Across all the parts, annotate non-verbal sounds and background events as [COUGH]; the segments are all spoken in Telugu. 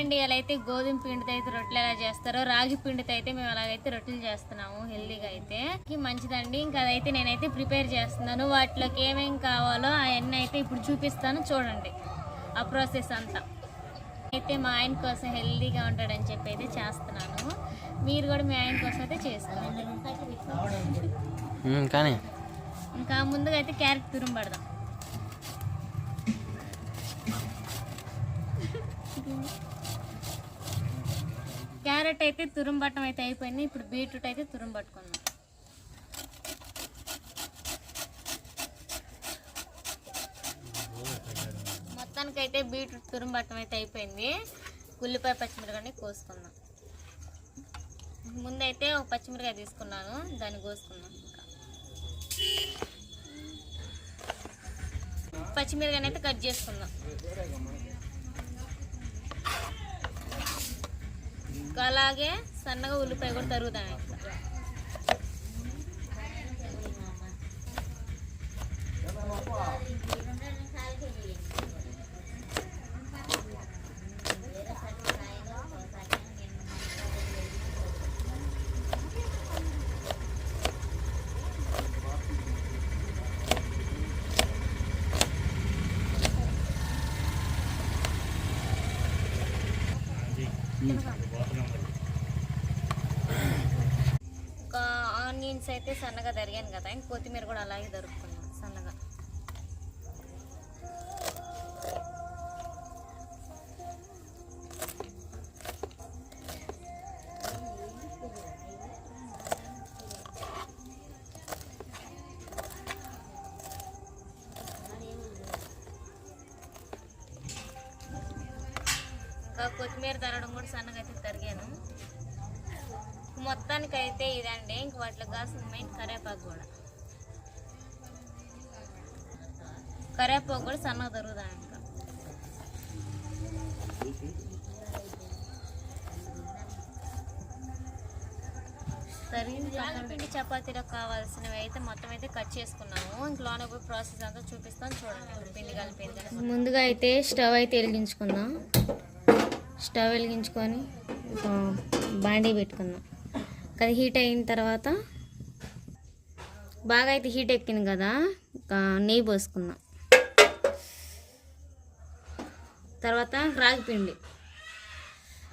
అండి ఇలా అయితే గోధుమ పిండితో అయితే రొట్టెలు ఎలా చేస్తారో రాగి పిండితో అయితే మేము అలాగైతే రొట్టెలు చేస్తున్నాము హెల్దీగా అయితే. మంచిదండి. ఇంకా అదైతే నేనైతే ప్రిపేర్ చేస్తున్నాను. వాటిలోకి ఏమేం కావాలో అవన్నీ అయితే ఇప్పుడు చూపిస్తాను. చూడండి ఆ ప్రాసెస్ అంతా. అయితే మా ఆయన కోసం హెల్దీగా ఉంటాడని చెప్పి అయితే చేస్తున్నాను. మీరు కూడా మీ ఆయన కోసం అయితే చేసుకోండి. కానీ ఇంకా ముందుగా అయితే క్యారెట్ తురుము పడదాం. క్యారెట్ అయితే తురుంబట్టం అయితే అయిపోయింది. ఇప్పుడు బీట్రూట్ అయితే తురుంబట్టుకున్నాం. పట్టుకుందాం మొత్తానికి అయితే బీట్రూట్ తురుంబట్టం అయితే అయిపోయింది. ఉల్లిపాయ పచ్చిమిరకాయని కోసుకుందాం. ముందైతే ఒక పచ్చిమిరకాయ తీసుకున్నాను. దాన్ని కోసుకుందాం ఇంకా. పచ్చిమిరకాయని అయితే కట్ చేసుకుందాం. అలాగే సన్నగా ఉల్లిపాయ కూడా తరుగుదాం ఇంకా ఇంకా ఆనియన్స్ అయితే సన్నగా తరిగాను కదా ఇంక కొత్తిమీర కూడా అలాగే దొరుకుతున్నాం సన్నగా. ఇంకా కొత్తిమీర తరగడం కూడా సన్నగా అయితే తరిగాను. మొత్తానికి అయితే ఇదండి. ఇంక వాటిలో కాసిన మెయిన్ కరేపాకు కూడా. కరేపాకు కూడా సన్నగా దొరుకుతాం ఇంకా తరిగిన పిండి చపాతీలకు కావాల్సినవి అయితే మొత్తం అయితే కట్ చేసుకున్నాము. ఇంక పోయి ప్రాసెస్ అంతా చూపిస్తాను చూడండి. పిండి కలిపేది ముందుగా అయితే స్టవ్ అయితే వెలిగించుకుందాం. స్టవ్ వెలిగించుకొని బాండీ పెట్టుకుందాం. అది హీట్ అయిన తర్వాత బాగా అయితే హీట్ ఎక్కింది కదా నెయ్యి పోసుకున్నాం. తర్వాత రాగి పిండి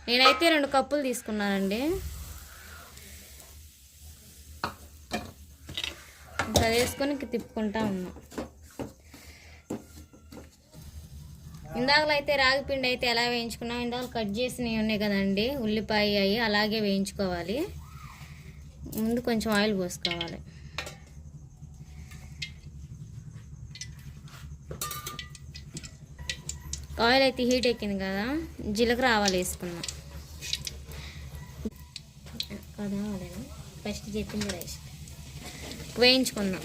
నేనైతే రెండు కప్పులు తీసుకున్నానండి. ఇంకా వేసుకొని ఇంక తిప్పుకుంటా ఉన్నాం. ఇందాకలో అయితే రాగి పిండి అయితే ఎలా వేయించుకున్నాం? ఇందాక కట్ చేసినవి ఉన్నాయి కదండి ఉల్లిపాయ అవి అలాగే వేయించుకోవాలి. ముందు కొంచెం ఆయిల్ పోసుకోవాలి. ఆయిల్ అయితే హీట్ ఎక్కింది కదా జీలకర్ర ఆవాలు వేసుకున్నాం. కదా ఫస్ట్ చెప్పింది రైస్ వేయించుకుందాం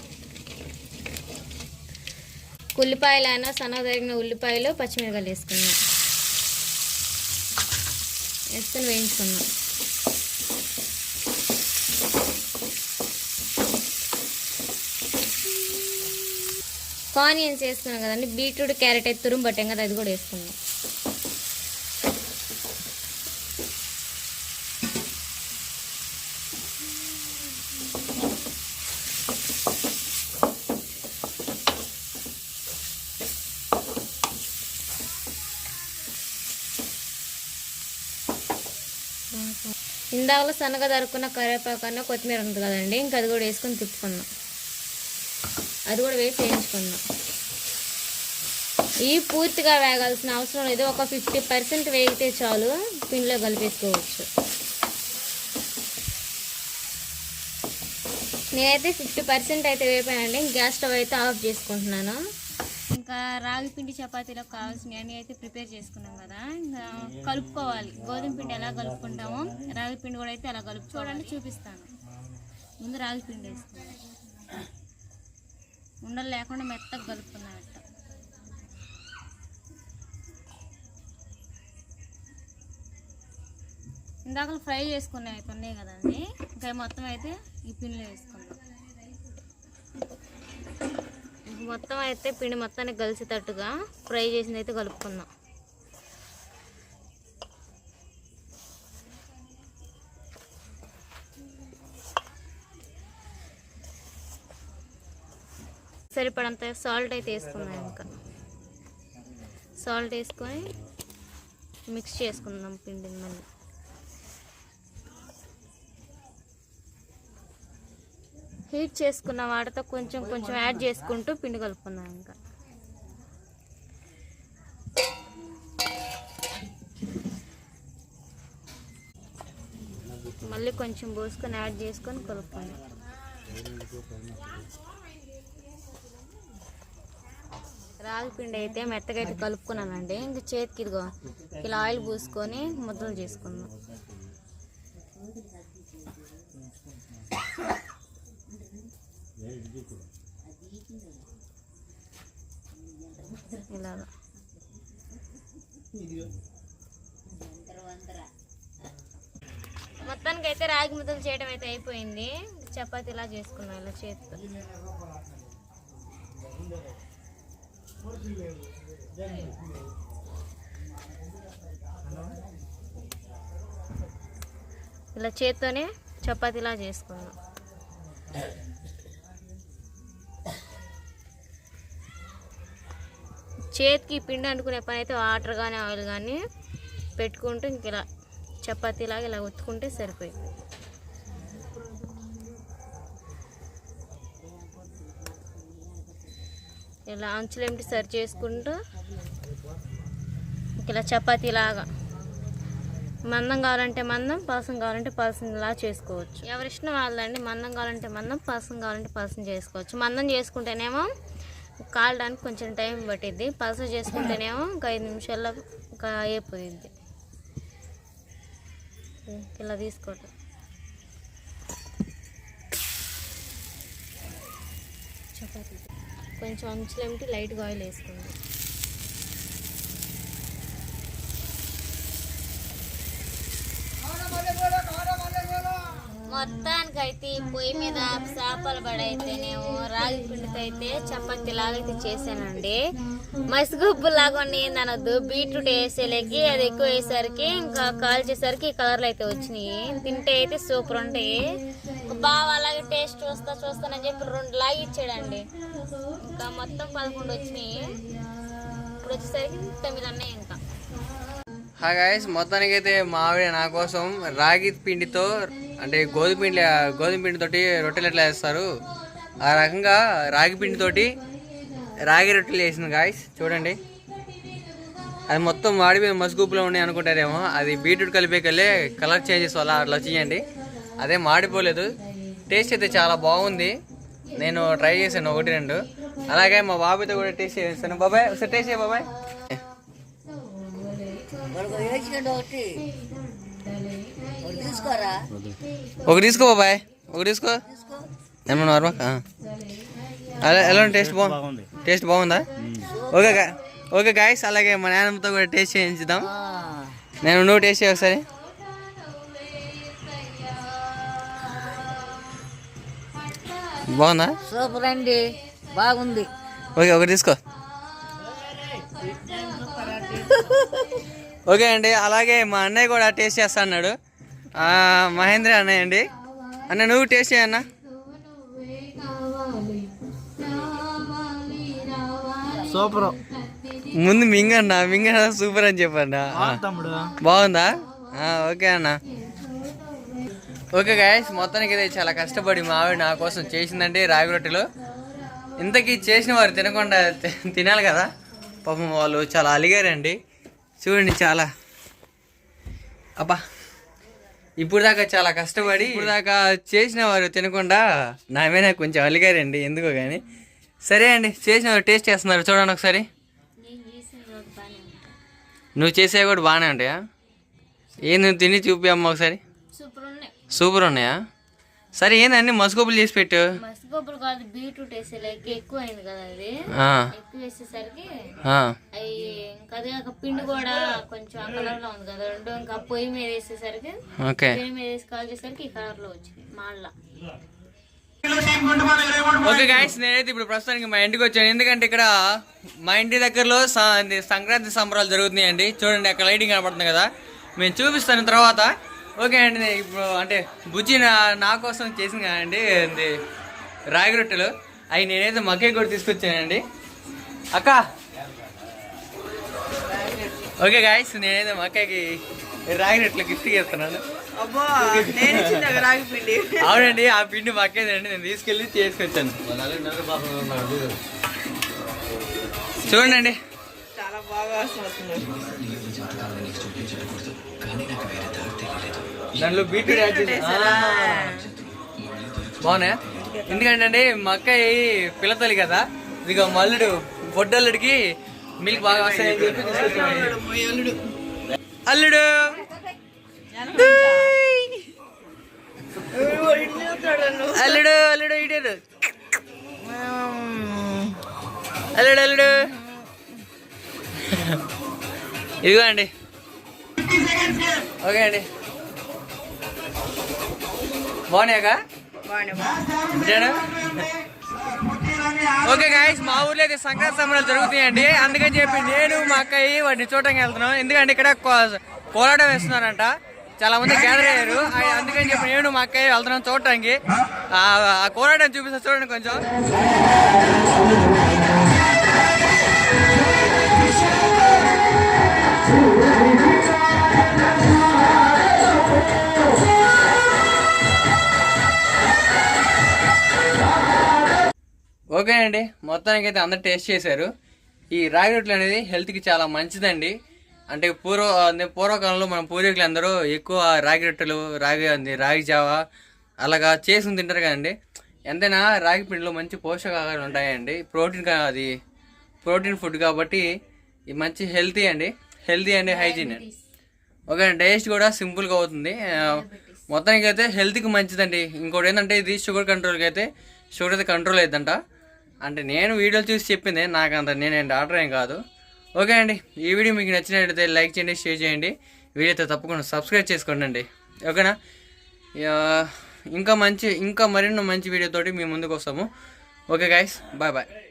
ఉల్లిపాయలు అయినా సన్నగా తరిగిన ఉల్లిపాయలు పచ్చిమిరపకాయలు వేసుకుందాం వేసుకొని వేయించుకుందాం ఆనియన్స్ వేసుకున్నాం కదండి బీట్రూట్ క్యారెట్ అయితే తురుము పట్టాం కదా అది కూడా వేసుకుందాం. ఇందాకలో సన్నగా దొరుకున్న కరివేపాకు అన్న కొత్తిమీర ఉంది కదండి ఇంకా అది కూడా వేసుకొని తిప్పుకుందాం. అది కూడా వేసి వేయించుకుందాం. ఇవి పూర్తిగా వేగాల్సిన అవసరం లేదు. ఒక ఫిఫ్టీ పర్సెంట్ వేగితే చాలు పిండిలో కలిపేసుకోవచ్చు. నేనైతే ఫిఫ్టీ పర్సెంట్ అయితే వేపానండి. గ్యాస్ స్టవ్ అయితే ఆఫ్ చేసుకుంటున్నాను. ఇంకా రాగి పిండి చపాతీలకు కావాల్సినవి అన్నీ అయితే ప్రిపేర్ చేసుకున్నాం కదా. ఇంకా కలుపుకోవాలి. గోధుమ పిండి ఎలా కలుపుకుంటామో రాగి పిండి కూడా అయితే అలా కలుపు చూడండి చూపిస్తాను. ముందు రాగి పిండి వేసుకుందాం. ఉండలు లేకుండా మెత్తగా కలుపుకున్నాం ఇట్ట ఇందాక ఫ్రై చేసుకునే అయితే ఉన్నాయి కదండి. ఇంకా మొత్తం అయితే ఈ పిండిలో వేసుకుందాం. మొత్తం అయితే పిండి మొత్తానికి కలిసేటట్టుగా ఫ్రై చేసింది అయితే కలుపుకుందాం. సరిపడంత సాల్ట్ అయితే వేసుకుందాం ఇంకా. సాల్ట్ వేసుకొని మిక్స్ చేసుకుందాం పిండిని మళ్ళీ. హీట్ చేసుకున్న వాటితో కొంచెం కొంచెం యాడ్ చేసుకుంటూ పిండి కలుపుకుందాం ఇంకా. మళ్ళీ కొంచెం పోసుకొని యాడ్ చేసుకొని కలుపుకుందాం. రాగి పిండి అయితే మెత్తగా అయితే కలుపుకున్నానండి ఇంక చేతికి ఇదిగో ఇలా ఆయిల్ పూసుకొని ముద్దలు చేసుకుందాం. ఇలాగా. మొత్తానికి అయితే రాగి ముద్దలు చేయడం అయితే అయిపోయింది. చపాతి ఇలా చేసుకున్నాం ఇలా చేతితో. ఇలా చేత్తోనే చపాతీలా చేసుకున్నాం. చేతికి పిండి అంటుకునే పని అయితే వాటర్ కానీ ఆయిల్ కానీ పెట్టుకుంటూ ఇంక ఇలా చపాతీలాగా ఇలా ఒత్తుకుంటే సరిపోయింది. ఇలా అంచులేమిటి సరి చేసుకుంటూ ఇలా చపాతీలాగా మందం కావాలంటే మందం పాసం కావాలంటే పాసం ఇలా చేసుకోవచ్చు. ఎవరి ఇష్టం వాళ్ళండి మందం కావాలంటే మందం పాసం కావాలంటే పాసం చేసుకోవచ్చు. మందం చేసుకుంటేనేమో కాలడానికి కొంచెం టైం పట్టిద్ది. పాసం చేసుకుంటేనేమో ఒక ఐదు నిమిషాల్లో ఒక అయిపోయిద్ది. ఇలా తీసుకోవటం. చపాతీ. కొంచెం అంచులేమిటి లైట్గా ఆయిల్ వేసుకోండి మొత్తానికి అయితే ఈ పొయ్యి మీద చేపలు పడైతేనేమో రాగి పిండితో అయితే చపాతీ లాగా అయితే చేశానండి. మసిగుబ్బు లాగా ఉన్నది అనొద్దు బీట్రూట్ వేసేలేకి అది ఎక్కువ వేసేసరికి ఇంకా కాల్చేసరికి కలర్లు అయితే వచ్చినాయి. తింటే అయితే సూపర్ ఉంటాయి బాగా అలాగే టేస్ట్ చూస్తా చూస్తానని చెప్పి రెండు లాగి ఇచ్చాడండి. ఇంకా మొత్తం పదకొండు వచ్చినాయి. ఇప్పుడు వచ్చేసరికి తొమ్మిది ఉన్నాయి ఇంకా. హాయ్ మొత్తానికి అయితే మా ఆవిడ నా కోసం రాగి పిండితో అంటే గోధుమ పిండి గోధుమ పిండితోటి రొట్టెలు ఎట్లా చేస్తారు? ఆ రకంగా రాగి పిండితోటి రాగి రొట్టెలు వేసింది గాయస్ చూడండి. అది మొత్తం వాడిపోయిన మసుగుప్పులో ఉన్నాయి అనుకుంటారేమో. అది బీట్రూట్ కలిపేకెళ్ళే కలర్ చేంజెస్ వల్ల అట్లా చేయండి అదే మాడిపోలేదు. టేస్ట్ అయితే చాలా బాగుంది. నేను ట్రై చేశాను ఒకటి రెండు. అలాగే మా బాబాయ్తో కూడా టేస్ట్ చేస్తాను బాబాయ్? ఒకసారి టేస్ట్ చేయ బాబాయ్. ఒకటి. ఒకటి తీసుకోరా? ఒక తీసుకో బాబాయ్. ఒక తీసుకో. ఏమన్నా వర్మ అలా ఎలా టేస్ట్ బాగుంది? టేస్ట్ బాగుందా? ఓకే గా- ఓకే గాయస్ అలాగే మా నాన్నమ్మతో కూడా టేస్ట్ చేయించుదాం. నేను నువ్వు టేస్ట్ చేయ ఒకసారి. బాగుందా? సూపర్ అండి. బాగుంది. ఓకే ఒకటి తీసుకో. [LAUGHS] ఓకే అండి అలాగే మా అన్నయ్య కూడా టేస్ట్ చేస్తా అన్నాడు. మహేంద్ర అన్నయ్య అండి. అన్న నువ్వు టేస్ట్ చేయన్నా సూపర్. ముందు మింగన్న మింగన్న సూపర్ అని చెప్పండి. బాగుందా ఓకే అన్న. ఓకే గాయస్ మొత్తానికి అయితే చాలా కష్టపడి మా ఆవిడ నా కోసం చేసిందండి రాగి రొట్టెలు. ఇంతకీ చేసిన వారు తినకుండా తినాలి కదా? పాపం వాళ్ళు చాలా అలిగారండి. చూడండి చాలా. అబ్బా ఇప్పుడు దాకా చాలా కష్టపడి ఇప్పుడు దాకా చేసిన వారు తినకుండా నా మీద కొంచెం అలిగారండి ఎందుకో కానీ సరే అండి చేసిన వారు టేస్ట్ చేస్తున్నారు. చూడండి ఒకసారి. నువ్వు చేసేవి కూడా బాగానే ఉంటాయా? ఏ నువ్వు తిని చూపి అమ్మ ఒకసారి. సూపర్ ఉన్నాయా? సరే ఏందండి మసుకోపులు చేసి పెట్టు. మసిగొబ్బలు కాదు బీట్రూట్ వేసేలేక ఎక్కువ అయింది కదా అది. ఎక్కువ వేసేసరికి అవి అదే కాక పిండి కూడా కొంచెం ఆ కలర్లో ఉంది కదా రెండు ఇంకా పొయ్యి మీద వేసేసరికి ఓకే. పొయ్యి మీద వేసి కాల్చేసరికి ఈ కలర్లో వచ్చింది మాళ్ళ. ఓకే గాయస్ నేనైతే ఇప్పుడు ప్రస్తుతానికి మా ఇంటికి వచ్చాను. ఎందుకంటే ఇక్కడ మా ఇంటి దగ్గరలో సంక్రాంతి సంబరాలు జరుగుతున్నాయండి. చూడండి అక్కడ లైటింగ్ కనపడుతుంది కదా. మేము చూపిస్తాను తర్వాత. ఓకే అండి నేను ఇప్పుడు అంటే బుజ్జి నా నా కోసం చేసింది కదండి ఇది రాగి రొట్టెలు. అవి నేనైతే మక్కే కూడా తీసుకొచ్చానండి. అక్క. ఓకే గాయస్ నేనైతే మక్కకి రాగి రొట్టెలు గిఫ్ట్ చేస్తున్నాను అవునండి ఆ పిండి మక్కేదండి నేను తీసుకెళ్ళి చేసుకొచ్చాను. చూడండి. చాలా బాగా దాంట్లో చేసి బాగున్నాయా? ఎందుకంటే మా అక్కయ్య పిల్లతల్లి కదా. ఇదిగో మల్లుడు బొడ్డల్లుడికి మిల్క్ బాగా వస్తాయని చెప్పి. అల్లుడు! అల్లుడు అల్లుడు ఇటు అల్లుడు అల్లుడు! ఇదిగో అండి ఓకే అండి. బాగున్నాయా? [LAUGHS] ఓకే గాయస్ మా ఊర్లో అయితే సంక్రాంతి సంబరాలు జరుగుతాయండి అందుకని చెప్పి నేను మా అక్కయ్య వాటిని చూడటానికి వెళ్తున్నాం. ఎందుకంటే ఇక్కడ కో- కోలాటం వేస్తున్నారంట. చాలా మంది గ్యాదర్ అయ్యారు. అందుకని చెప్పి నేను మా అక్కయ్య వెళ్తున్నాం చూడటానికి. ఆ ఆ కోలాటం చూపిస్తా చూడండి కొంచెం. ఓకే అండి. మొత్తానికి అయితే అందరు టేస్ట్ చేశారు. ఈ రాగి రొట్టెలు అనేది హెల్త్కి చాలా మంచిదండి. అంటే పూర్వ పూర్వకాలంలో మన పూర్వీకులు అందరూ ఎక్కువ రాగి రొట్టెలు రాగి అంది రాగి జావ అలాగా చేసుకుని తింటారు కదండి. ఎంతైనా రాగి పిండిలో మంచి పోషకాహారాలు ఉంటాయండి. ప్రోటీన్ అది ప్రోటీన్ ఫుడ్ కాబట్టి ఇది మంచి హెల్తీ అండి. హెల్తీ అండి హైజీన్. ఓకే టేస్ట్ కూడా సింపుల్గా అవుతుంది. మొత్తానికి అయితే హెల్త్కి మంచిదండి. ఇంకోటి ఏంటంటే ఇది షుగర్ కంట్రోల్కి అయితే షుగర్ అయితే కంట్రోల్ అవుతుందంట అంటే నేను వీడియోలు చూసి చెప్పింది నాకు అంత నేను డాక్టర్ ఏం కాదు. ఓకే అండి ఈ వీడియో మీకు నచ్చినట్లయితే లైక్ చేయండి షేర్ చేయండి. వీడియోతో తప్పకుండా సబ్స్క్రైబ్ చేసుకోండి. ఓకేనా? ఇంకా మంచి ఇంకా మరెన్నో మంచి వీడియోతోటి మీ ముందుకు వస్తాము. Okay guys bye bye